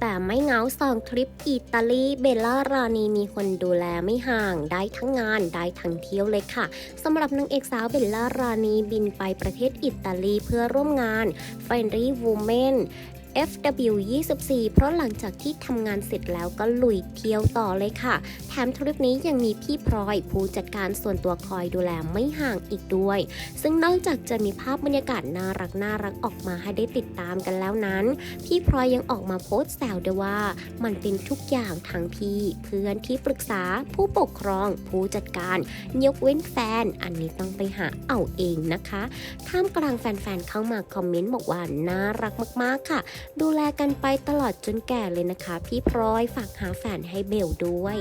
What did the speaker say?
แต่ไม่เหงาสองทริปอิตาลีเบลล่ารานีมีคนดูแลไม่ห่างได้ทั้งงานได้ทั้งเที่ยวเลยค่ะสำหรับนางเอกสาวเบลล่ารานีบินไปประเทศอิตาลีเพื่อร่วมงาน f r i e n d l y Women FW24 เพราะหลังจากที่ทำงานเสร็จแล้วก็ลุยเที่ยวต่อเลยค่ะ แถมทริปนี้ยังมีพี่พลอยผู้จัดการส่วนตัวคอยดูแลไม่ห่างอีกด้วย ซึ่งนอกจากจะมีภาพบรรยากาศน่ารักน่ารักออกมาให้ได้ติดตามกันแล้วนั้น พี่พลอยยังออกมาโพสต์แซวด้วยว่า มันเป็นทุกอย่างทั้งพี่เพื่อนที่ปรึกษาผู้ปกครอง ผู้จัดการยกเว้นแฟน อันนี้ต้องไปหาเอาเองนะคะ ท่ามกลางแฟนๆเข้ามาคอมเมนต์บอกว่าน่ารักมากๆค่ะดูแลกันไปตลอดจนแก่เลยนะคะ พี่พลอยฝากหาแฟนให้เบลด้วย